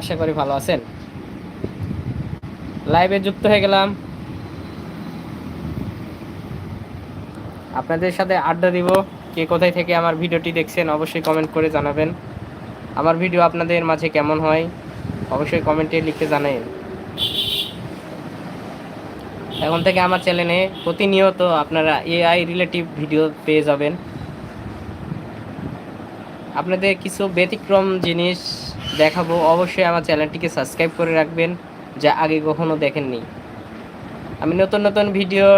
আশা করি ভালো আছেন। লাইভে যুক্ত হয়ে গেলাম। আপনাদের সাথে আড্ডা দিব, কে কোথায় থেকে আমার ভিডিওটি দেখছেন অবশ্যই কমেন্ট করে জানাবেন। আমার ভিডিও আপনাদের মাঝে কেমন হয়, অবশ্যই কমেন্টে লিখতে জানাবেন এখন থেকে আমার চ্যানেলে প্রতিনিয়ত আপনারা এআই রিলেটিভ ভিডিও পেয়ে যাবেন। আপনাদের কিছু ব্যতিক্রম জিনিস দেখাবো। অবশ্যই আমার চ্যানেলটিকে সাবস্ক্রাইব করে রাখবেন, যা আগে কখনো দেখেননি। আমি নতুন নতুন ভিডিও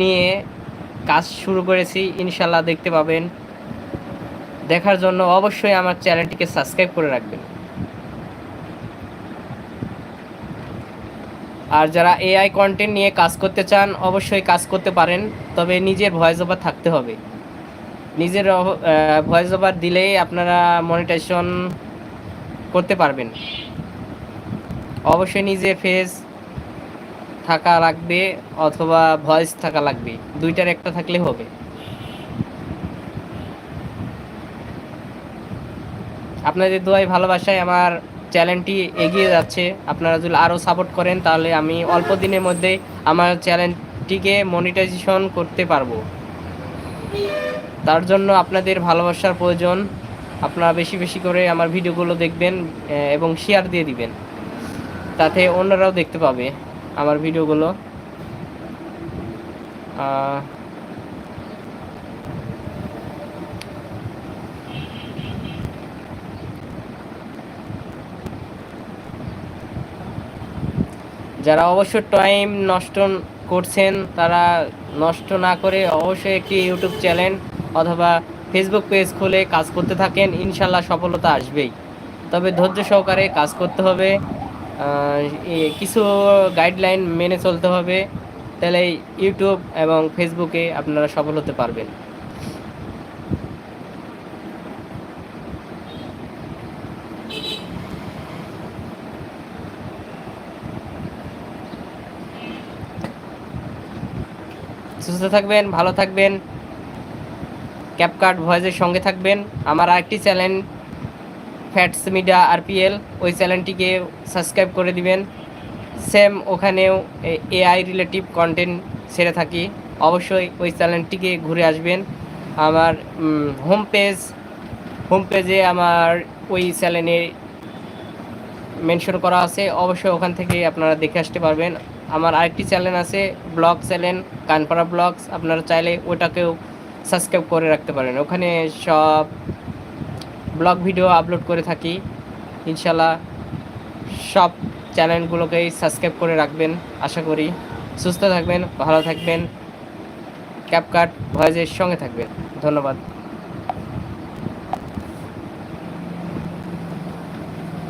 নিয়ে কাজ শুরু করেছি, ইনশাল্লাহ দেখতে পাবেন। দেখার জন্য অবশ্যই আমার চ্যানেলটিকে সাবস্ক্রাইব করে রাখবেন। আর যারা এআই কন্টেন্ট নিয়ে কাজ করতে চান, অবশ্যই কাজ করতে পারেন, তবে নিজের ভয়েস ওভার থাকতে হবে। নিজের ভয়েস ওভার দিলেই আপনারা মনিটাইজেশন করতে পারবেন। অবশ্যই নিজের ফেস থাকা লাগবে অথবা ভয়েস থাকা লাগবে। দুইটার একটা থাকলে হবে। আপনাদের দোয়াই ভালোবাসায় আমার চ্যানেলটি এগিয়ে যাচ্ছে। আপনারা যদি আরও সাপোর্ট করেন, তাহলে আমি অল্প দিনের মধ্যে আমার চ্যানেলটিকে মনিটাইজেশন করতে পারব। তার জন্য আপনাদের ভালোবাসার প্রয়োজন। আপনারা বেশি বেশি করে আমার ভিডিওগুলো দেখবেন এবং শেয়ার দিয়ে দিবেন। তাতে অন্যরাও দেখতে পাবে আমার ভিডিওগুলো। যারা অবশ্য টাইম নষ্ট করছেন, তারা নষ্ট না করে অবশ্যই একটি ইউটিউব চ্যানেল অথবা ফেসবুক পেজ খুলে কাজ করতে থাকেন, ইনশাল্লাহ সফলতা আসবেই। তবে ধৈর্য সহকারে কাজ করতে হবে। কিছু গাইডলাইন মেনে চলতে হবে। তাহলে ইউটিউব এবং ফেসবুকে আপনারা সফল হতে পারবেন। সুস্থ থাকবেন, ভালো থাকবেন। ক্যাপকার্ড ভয়েসের সঙ্গে থাকবেন। আমার আরেকটি চ্যানেল ফ্যাটস মিডিয়া আরপিএল ওই চ্যানেলটিকে সাবস্ক্রাইব করে দিবেন। সেম ওখানেও এআই রিলেটিভ কন্টেন্ট ছেড়ে থাকি। অবশ্যই ওই চ্যানেলটিকে ঘুরে আসবেন। আমার হোম পেজ হোম পেজে আমার ওই চ্যানেলে মেনশন করা আছে। অবশ্যই ওখান থেকে আপনারা দেখে আসতে পারবেন। আমার আরেকটি চ্যানেল আছে ব্লগ চ্যানেল কানপাড়া ব্লগস আপনারা চাইলে ওটাকেও সাবস্ক্রাইব করে রাখতে পারেন। ওখানে সব ব্লগ ভিডিও আপলোড করে থাকি। ইনশাল্লাহ সব চ্যানেলগুলোকেই সাবস্ক্রাইব করে রাখবেন, আশা করি। সুস্থ থাকবেন, ভালো থাকবেন। ক্যাপকাট ভয়েজের সঙ্গে থাকবেন। ধন্যবাদ।